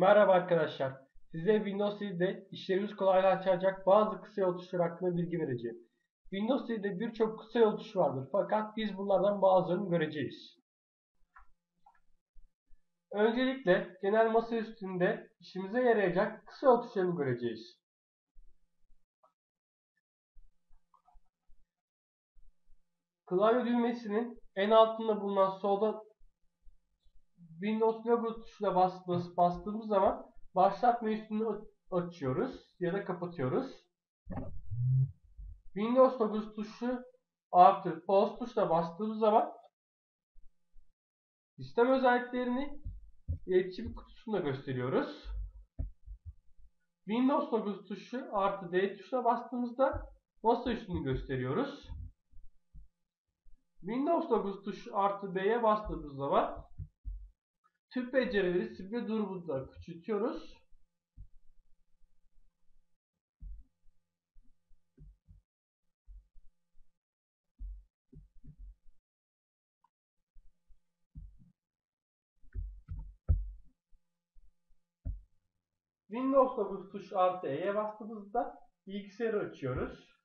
Merhaba arkadaşlar. Size Windows 7'de işlerimizi kolaylaştıracak bazı kısa yol tuşları hakkında bilgi vereceğim. Windows 7'de birçok kısa yol tuşu vardır fakat biz bunlardan bazılarını göreceğiz. Öncelikle genel masa üstünde işimize yarayacak kısa yol tuşlarını göreceğiz. Klavye düğmesinin en altında bulunan solda Windows logo tuşuna bas, bas, bastığımız zaman başlat menüsünü açıyoruz ya da kapatıyoruz. Windows logosu tuşu artı pause tuşuna bastığımız zaman sistem özelliklerini iletişim kutusunda gösteriyoruz. Windows logosu tuşu artı D tuşuna bastığımızda masa üstünü gösteriyoruz. Windows logosu tuşu artı B'ye bastığımız zaman tüm becerileri simge durumunda küçültüyoruz. Windows logosu tuş artı E'ye bastığımızda bilgisayarı açıyoruz.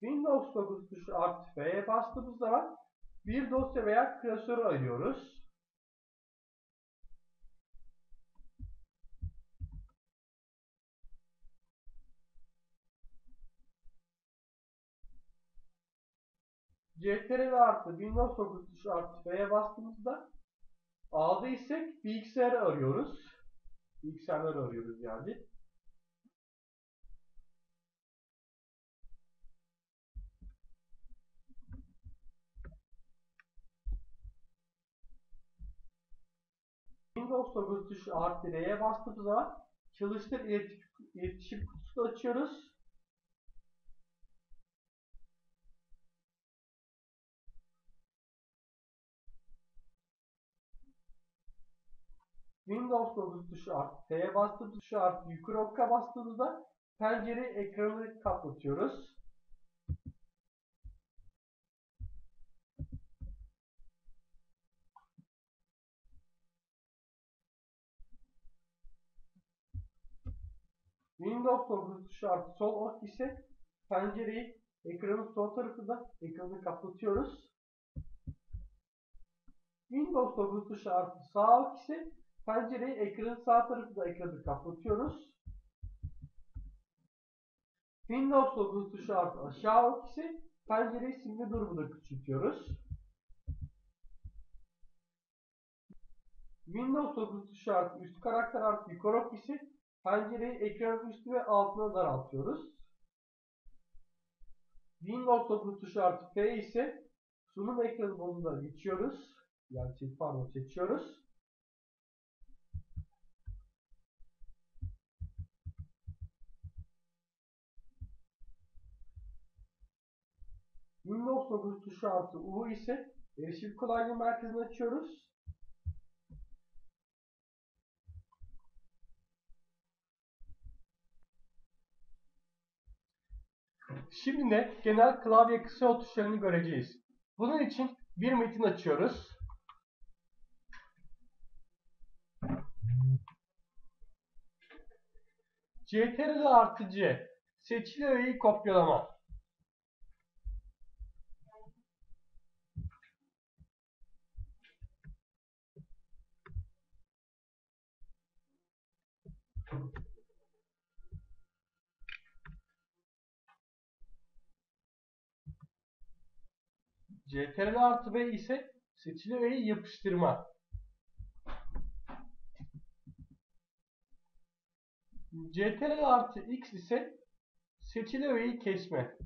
Windows logosu tuşu artı F'ye bastığımız zaman bir dosya veya klasörü arıyoruz. CTRL artı Windows logosu tuşu artı F'ye bastığımızda aldıysak bilgisayarı arıyoruz. Bilgisayarları arıyoruz yani. Windows logosu tuşu artı R'ye bastığımız zaman çalıştır iletişim, kutusunu açıyoruz. Windows logosu tuşu artı T'ye bastığımız tuşu artı yukarı okka bastığımızda pencere ekranı kapatıyoruz. Windows tuşu artı sol ok ise pencereyi ekranın sol tarafında ekranı kapatıyoruz. Windows tuşu artı sağ ok ise pencereyi ekranın sağ tarafında ekranı kapatıyoruz. Windows logosu tuşu artı aşağı ok ise pencereyi simge durumunda küçültüyoruz. Windows logosu tuşu artı üst karakter artı yukarı ok ise pencereyi ekranın üstü ve altına daraltıyoruz. Windows logosu tuşu artı F ise sunum ekranı moduna geçiyoruz. Yani pardon seçiyoruz. Windows logosu tuşu artı U ise erişim kolaylığı merkezini açıyoruz. Şimdi de genel klavye kısa tuşlarını göreceğiz. Bunun için bir metin açıyoruz. CTRL artı C seçili öğeyi kopyalama. CTRL artı B ise seçili öğeyi yapıştırma. CTRL artı X ise seçili öğeyi kesme.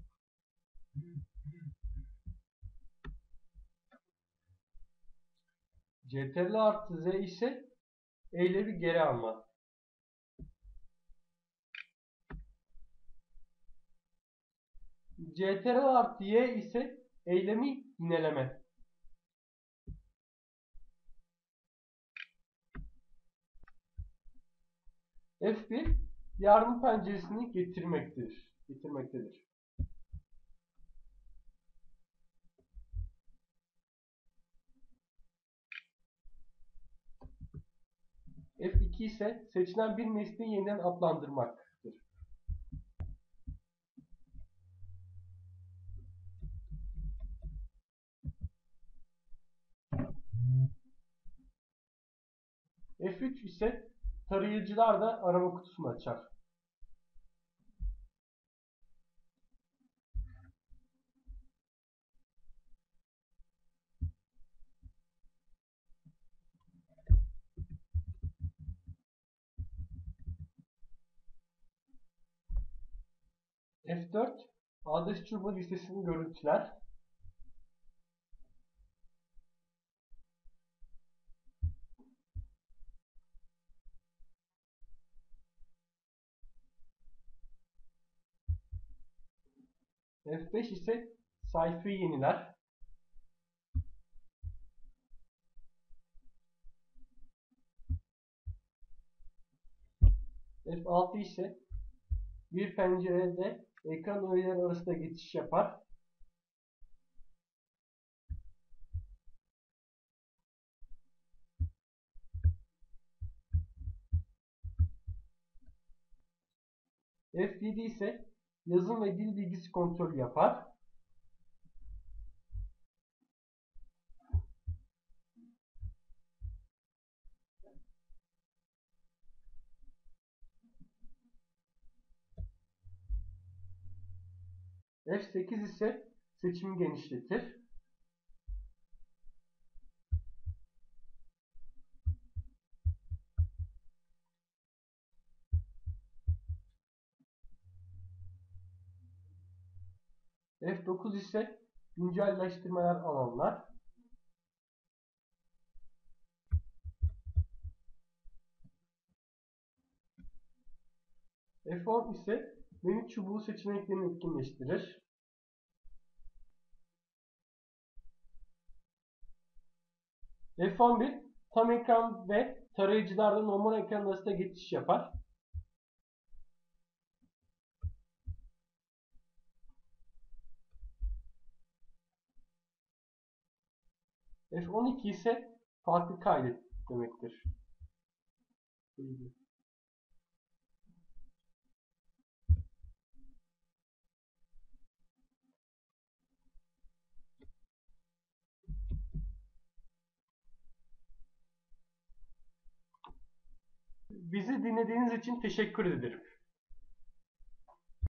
CTRL artı Z ise eylemi geri alma. CTRL artı Y ise eylemi yineleme F1 yardım penceresini getirmektir. Getirmektedir. F2 ise seçilen bir nesneyi yeniden adlandırmak. F3 ise tarayıcılar da arama kutusunu açar. F4 adres çubuğu listesini görüntüler. F5 ise sayfayı yeniler. F6 ise bir pencerede ekran öğeleri arasında geçiş yapar. F7 ise yazım ve dil bilgisi kontrolü yapar. F8 ise seçimi genişletir. F9 ise güncelleştirmeler alanlar. F10 ise menü çubuğu seçeneklerini etkinleştirir. F11 tam ekran ve tarayıcılarda normal ekran arasında geçiş yapar. F12 ise farklı kaydet demektir. Bizi dinlediğiniz için teşekkür ederim.